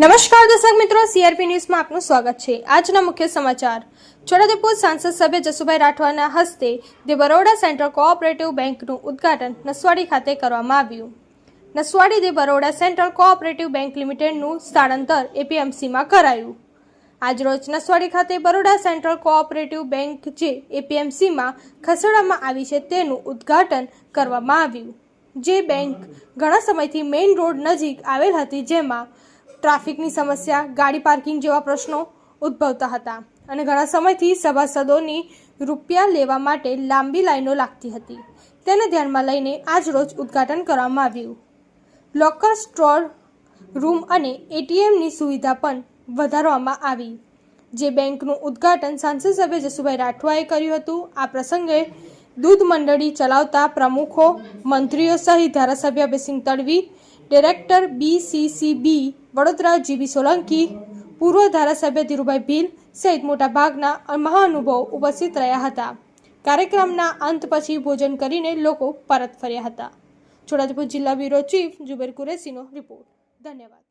દર્શક મિત્રો સીઆરપી ન્યૂઝમાં આપનું સ્વાગત છે. આજના મુખ્ય સમાચાર. છોટાઉદેપુર સાંસદ સભ્ય જસુભાઈ રાઠવાના હસ્તે ધી બરોડા સેન્ટ્રલ કોઓપરેટિવ બેંકનું ઉદ્ઘાટન નસવાડી ખાતે કરવામાં આવ્યું. Naswadi the Baroda central cooperative bank લિમિટેડનું સ્થળાંતર એપીએમસીમાં કરાયું. આજરોજ નસવાડી ખાતે બરોડા સેન્ટ્રલ કોઓપરેટિવ બેંક જે એપીએમસીમાં ખસેડવામાં આવી છે તેનું ઉદ્ઘાટન કરવામાં આવ્યું. જે બેંક ઘણા સમયથી મેઇન રોડ નજીક આવેલ હતી, જેમાં ટ્રાફિકની સમસ્યા, ગાડી પાર્કિંગ જેવા પ્રશ્નો ઉદ્ભવતા હતા અને ઘણા સમયથી સભાસદોની રૂપિયા લેવા માટે લાંબી લાઈનો લાગતી હતી. તેને ધ્યાનમાં લઈને આજ રોજ ઉદ્ઘાટન કરવામાં આવ્યું. લોકર સ્ટોર રૂમ અને એટીએમની સુવિધા પણ વધારવામાં આવી, જે બેંકનું ઉદ્ઘાટન સાંસદ સભ્ય જસુભાઈ રાઠવાએ કર્યું હતું. આ પ્રસંગે દૂધ મંડળી ચલાવતા પ્રમુખો, મંત્રીઓ સહિત ધારાસભ્ય Abhaysinh Tadvi director BCCB Vadodara GB Solanki, પૂર્વ ધારાસભ્ય ધીરુભાઈ ભીલ સહિત મોટાભાગના મહાનુભાવો ઉપસ્થિત રહ્યા હતા. કાર્યક્રમના અંત પછી ભોજન કરીને લોકો પરત ફર્યા હતા. છોટાઉદેપુર જિલ્લા બ્યુરો ચીફ જુબેર કુરેશીનો રિપોર્ટ. ધન્યવાદ.